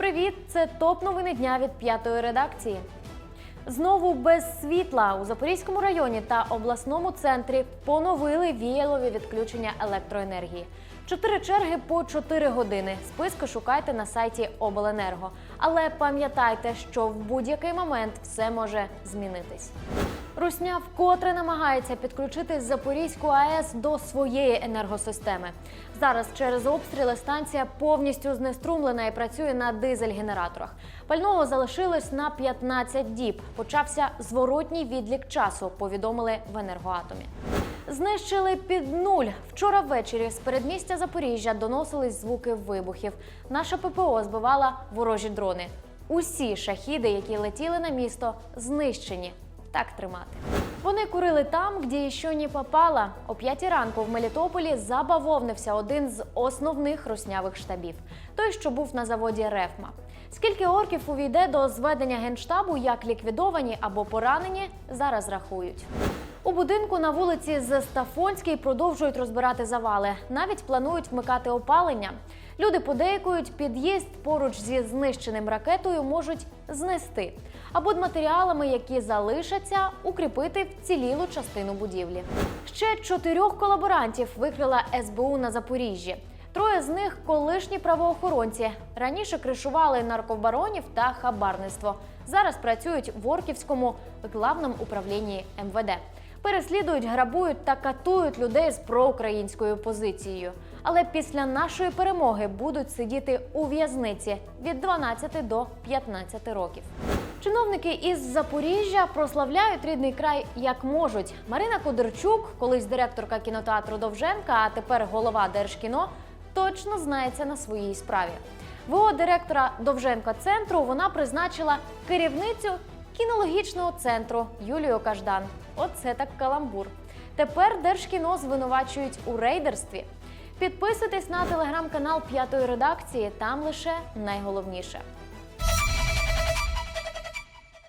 привіт! Це топ новини дня від п'ятої редакції. Знову без світла у Запорізькому районі та обласному центрі поновили віялові відключення електроенергії. Чотири черги по 4 години. Списки шукайте на сайті Обленерго. Але пам'ятайте, що в будь-який момент все може змінитись. Русня вкотре намагається підключити Запорізьку АЕС до своєї енергосистеми. Зараз через обстріли станція повністю знеструмлена і працює на дизель-генераторах. Пального залишилось на 15 діб. Почався зворотній відлік часу. Повідомили в енергоатомі. Знищили під нуль. Вчора ввечері з передмістя Запоріжжя доносились звуки вибухів. Наша ППО збивала ворожі дрони. Усі шахіди, які летіли на місто, знищені. Так тримати. Вони курили там, де ще не попала. О п'ятій ранку в Мелітополі забавовнився один з основних руснявих штабів той, що був на заводі Рефма. Скільки орків увійде до зведення генштабу, як ліквідовані або поранені, зараз рахують. У будинку на вулиці Зестафонській продовжують розбирати завали. Навіть планують вмикати опалення. Люди подейкують, під'їзд поруч зі знищеним ракетою можуть знести або матеріалами, які залишаться, укріпити вцілілу частину будівлі. Ще чотирьох колаборантів викрила СБУ на Запоріжжі. Троє з них колишні правоохоронці. Раніше кришували наркобаронів та хабарництво. Зараз працюють в Орківському главному управлінні МВД. Переслідують, грабують та катують людей з проукраїнською позицією. Але після нашої перемоги будуть сидіти у в'язниці від 12 до 15 років. Чиновники із Запоріжжя прославляють рідний край як можуть. Марина Кудерчук, колись директорка кінотеатру Довженка, а тепер голова Держкіно, точно знається на своїй справі. ВО директора Довженка центру вона призначила керівницю кінологічного центру Юлію Каждан. Оце так каламбур. Тепер Держкіно звинувачують у рейдерстві. Підписуйтесь на телеграм-канал п'ятої редакції. Там лише найголовніше.